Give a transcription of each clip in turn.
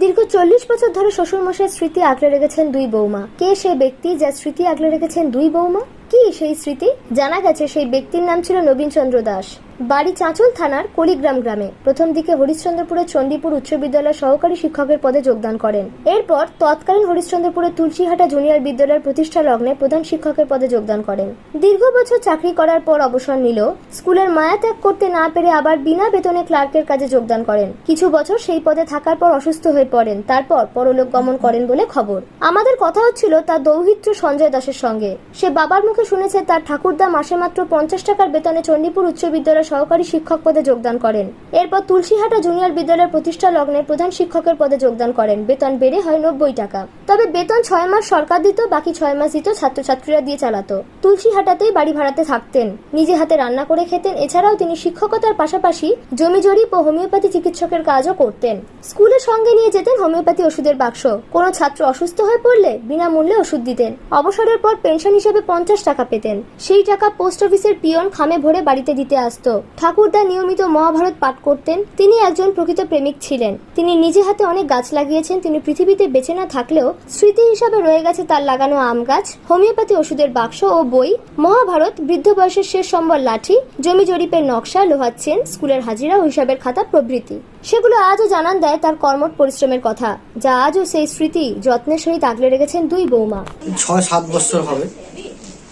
দীর্ঘ চল্লিশ বছর ধরে শ্বশুরমশাইয়ের স্মৃতি আগলে রেখেছেন দুই বৌমা। কে সেই ব্যক্তি যার স্মৃতি আগলে রেখেছেন দুই বৌমা? কি সেই স্মৃতি? জানা গেছে সেই ব্যক্তির নাম ছিল নবীন চন্দ্র দাস। বাড়ি চাঁচল থানার কলিগ্রাম গ্রামে। প্রথম দিকে হরিশ্চন্দ্রপুরের চণ্ডীপুর উচ্চ বিদ্যালয়ের সহকারী শিক্ষকের পদে যোগদান করেন। এরপর তৎকালীন হরিশ্চন্দ্রপুরের তুলসীহাটা জুনিয়র বিদ্যালয়ের প্রতিষ্ঠা লগ্নে প্রধান শিক্ষকের পদে যোগদান করেন। দীর্ঘ বছর চাকরি করার পর অবসর নিল স্কুলের মায়া ত্যাগ করতে না পেরে আবার বিনা বেতনে ক্লার্কের কাজে যোগদান করেন। কিছু বছর সেই পদে থাকার পর অসুস্থ হয়ে পড়েন। তারপর পরলোক গমন করেন বলে খবর। আমাদের কথা হচ্ছিল তার দৌহিত্র সঞ্জয় দাসের সঙ্গে। সে বাবার মুখে শুনেছে, তার ঠাকুরদা মাসে মাত্র পঞ্চাশ টাকার বেতনে চণ্ডীপুর উচ্চ বিদ্যালয়ের সহকারী শিক্ষক পদে যোগদান করেন। এরপর তুলসীহাটা জুনিয়র বিদ্যালয়ের প্রতিষ্ঠা লগ্নে প্রধান শিক্ষকের পদে যোগদান করেন। বেতন বেড়ে হয় নব্বই টাকা। তবে বেতন ছয় মাস সরকার দিত, বাকি ছয় মাস দিত ছাত্রছাত্রীরা দিয়ে চালাতো। তুলসীহাটাতেই বাড়ি ভাড়াতে থাকতেন। নিজে হাতে রান্না করে খেতেন। এছাড়াও তিনি শিক্ষকতার পাশাপাশি জমি জরিপ ও হোমিওপ্যাথি চিকিৎসকের কাজও করতেন। স্কুলের সঙ্গে নিয়ে যেতেন হোমিওপ্যাথি ওষুধের বাক্স। কোনো ছাত্র অসুস্থ হয়ে পড়লে বিনামূল্যে ওষুধ দিতেন। অবসরের পর পেনশন হিসেবে পঞ্চাশ টাকা পেতেন। সেই টাকা পোস্ট অফিসের পিয়ন খামে ভরে বাড়িতে দিতে আসত। ঠাকুরদা নিয়মিত মহাভারত পাঠ করতেন। তিনি একজন প্রকৃত প্রেমিক ছিলেন। তিনি নিজে হাতে অনেক গাছ লাগিয়েছেন। তিনি পৃথিবীতে বেঁচে না থাকলেও স্মৃতি হিসাবে রয়ে গেছে তার লাগানো আম গাছ, হোমিওপ্যাথি ওষুধের বাক্স ও বই, মহাভারত, বৃদ্ধ বয়সের শেষ সম্বর লাঠি, জমি জরিপের নকশা, লোহার চেন, স্কুলের হাজিরা ও হিসাবের খাতা প্রভৃতি। সেগুলো আজও জানান দেয় তার কর্মঠ পরিশ্রমের কথা, যা আজও সেই স্মৃতি যত্নের সহিত আগলে রেখেছেন দুই বৌমা। ছয় সাত বছর হবে।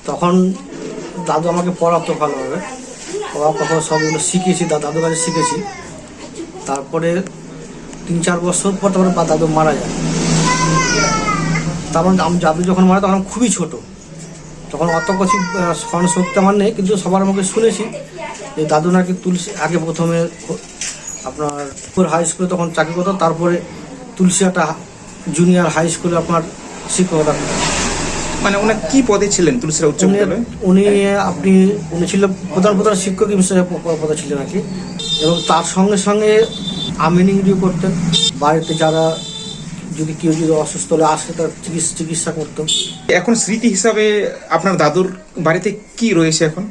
তখন দাদু আমাকে পড়াতো ভালোভাবে। পড়া কথা সবগুলো শিখেছি দাদুর কাছে শিখেছি। তারপরে তিন চার বছর পর তারপরে দাদু মারা যায়। তারপর দাদু যখন মারা তখন খুবই ছোট। তখন অত কিছু আহ, স্মরণ শক্তি আমার নেই কিন্তু সবার মুখে শুনেছি যে দাদু নাকি তুলসী আগে প্রথমে আপনার হাই স্কুলে তখন চাকরি করতো তারপরে তুলসীয়াটা জুনিয়র হাই স্কুলে আপনার শিক্ষকতা। মানে ওনার কি পদে ছিলেন তুলসিরা উচ্চ বিদ্যালয়ে? উনি আপনি উনি ছিল প্রধান প্রধান শিক্ষক হিসেবে পদে ছিলেন আর কি। এবং তার সঙ্গে সঙ্গে আমিনিংরিও করতেন বাড়িতে যারা যদি কেউ যদি অসুস্থ হলে আসে তার চিকিৎসা চিকিৎসা করতো এখন স্মৃতি হিসাবে আপনার দাদুর বাড়িতে কি রয়েছে এখন?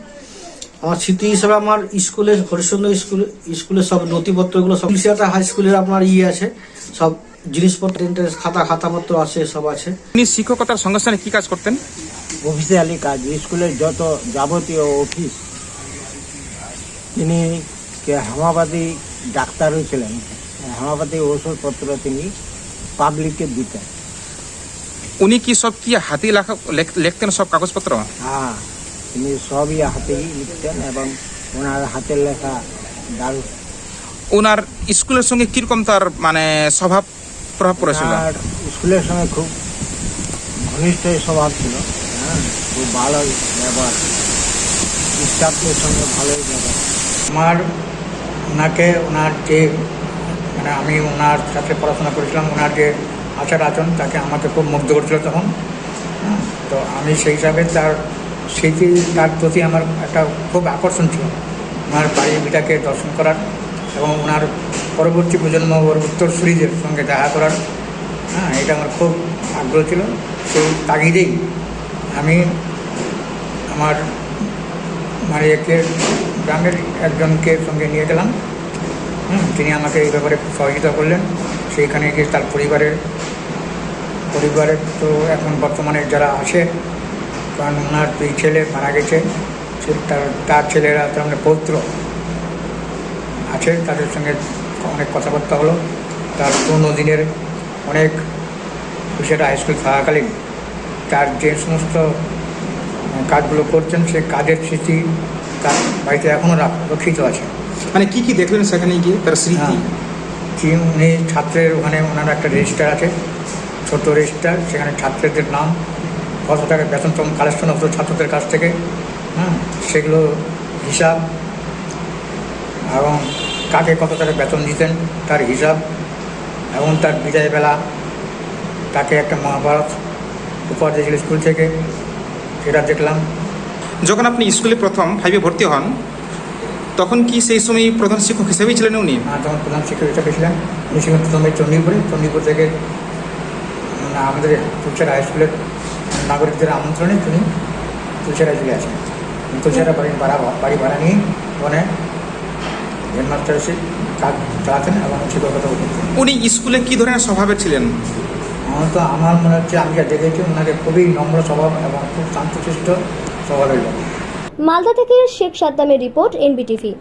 আমার স্মৃতি হিসাবে আমার স্কুলে হরিশ্চন্দ্র স্কুলে স্কুলের সব নথিপত্রগুলো সব হাই স্কুলের আপনার ইয়ে আছে সব জিনিসপত্র interest খাতা খাতাপত্র আছে সব আছে। উনি শিক্ষকতার সঙ্গে সঙ্গে কি কাজ করতেন? অফিসিয়ালি কাজ স্কুলের যত যাবতীয় অফিস তিনি হেমাবাদী ডাক্তারও ছিলেন। হেমাবাদী ওষুধপত্র তিনি পাবলিককে দিতেন। উনি কি সব কি হাতে লেখা লিখতেন সব কাগজপত্র? হ্যাঁ তিনি সবই হাতেই লিখতেন এবং ওনার হাতের লেখা দারু ওনার স্কুলের সঙ্গে কীরকম তার মানে স্বভাব? প্রভাব পড়েছিল। আর স্কুলের সঙ্গে খুব ঘনিষ্ঠ স্বভাব ছিল। হ্যাঁ খুব ভালো ব্যবহার। স্টাফদের সঙ্গে ভালোই ব্যবহার। আমার ওনাকে ওনার যে মানে আমি ওনার সাথে পড়াশোনা করেছিলাম ওনার যে আচার আচরণ তাকে আমাকে খুব মুগ্ধ করছিল তখন। হ্যাঁ, তো আমি সেই হিসাবে তার স্মৃতি তার প্রতি আমার একটা খুব আকর্ষণ ছিল। ওনার বাড়ির বিটাকে দর্শন করার। এবং ওনার পরবর্তী প্রজন্ম ওর উত্তরসূরিদের সঙ্গে দেখা করার হ্যাঁ এটা আমার খুব আগ্রহ ছিল। সেই তাগিদেই আমি আমার মানে একে গ্রামের একজনকে সঙ্গে নিয়ে গেলাম। তিনি আমাকে এই ব্যাপারে সহযোগিতা করলেন। সেইখানে গিয়ে তার পরিবারের পরিবারের তো এখন বর্তমানে যারা আছে, কারণ ওনার দুই ছেলে মারা গেছে তার তার ছেলেরা তার মানে পৌত্র। আছে তাদের সঙ্গে অনেক কথাবার্তা হলো। তার পুরোনো দিনের অনেক সেটা হাই স্কুল থাকাকালীন তার যে সমস্ত কাজগুলো করছেন সে কাজের স্মৃতি তার বাড়িতে এখনও রক্ষিত আছে। মানে কি কি দেখলেন সেখানে গিয়ে? তার স্মৃতি? হ্যাঁ। যে উনি ছাত্রের ওখানে ওনার একটা রেজিস্টার আছে ছোট রেজিস্টার সেখানে ছাত্রদের নাম কত টাকা বেতন কালেকশন হতো ছাত্রদের কাছ থেকে হ্যাঁ সেগুলো হিসাব এবং কাকে কত টাকা বেতন দিতেন তার হিসাব এবং তার বিদায়বেলা তাকে একটা মহাভারত উপহার দিয়েছিল স্কুল থেকে সেটা দেখলাম। যখন আপনি স্কুলে প্রথম ফাইভে ভর্তি হন তখন কি সেই সময় প্রধান শিক্ষক হিসেবেই ছিলেন উনি? আর তখন প্রধান শিক্ষক হিসেবে ছিলেন। উনি ছিলেন প্রথমে চণ্ডীপুরে। চণ্ডীপুর থেকে আমাদের তুলসেরা হাই স্কুলের নাগরিকদের আমন্ত্রণে তিনি তুলসেরায় চলে আসেন। তুলসেরা বাড়ির ভাড়া বাড়ি ভাড়া নিয়ে ওখানে হেডমাস্টার এসে কাজ চালাতেন এবং করতেন। উনি স্কুলে কি ধরনের স্বভাবের ছিলেন? আমার তো আমার মনে হচ্ছে আমি যা দেখেছি ওনাকে খুবই নম্র স্বভাব এবং খুব শান্তশিষ্ট স্বভাবের লোক। মালদা থেকে শেখ সাদ্দামের রিপোর্ট এনবিটিভি।